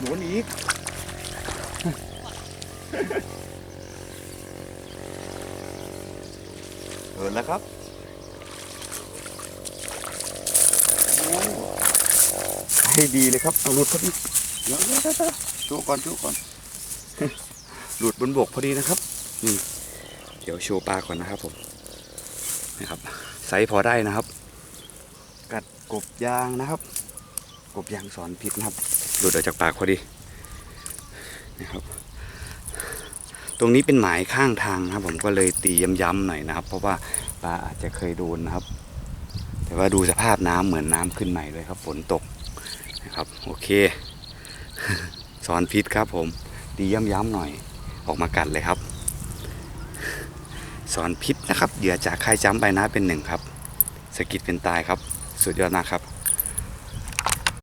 โดนอีกเปิดแล้วครับโอ้ให้ดีเลยครับเอาหลุดพอดีเดี๋ยวชว์ก่อนโชว์ก่อนหลุดบนบกพอดีนะครับนี่เดี๋ยวโชว์ปลาก่อนนะครับผมนะครับไซส์พอได้นะครับ กัดกบยางนะครับ กบยางสอนพิษนะครับหลุดออกจากปากพอดีนะครับ ตรงนี้เป็นหมายข้างทางนะครับ ผมก็เลยตีย้ำๆหน่อยนะครับ เพราะว่าปลาอาจจะเคยโดนนะครับ แต่ว่าดูสภาพน้ำเหมือนน้ำขึ้นใหม่เลยครับฝนตกนะครับ โอเคสอนพิษครับ ผมตีย้ำๆหน่อย ออกมากัดเลยครับสอนพิษนะครับเหยื่อจากค่ายจ้ำไปนะเป็นหนึ่งครับ สกิดเป็นตายครับ สุดยอดมากครับ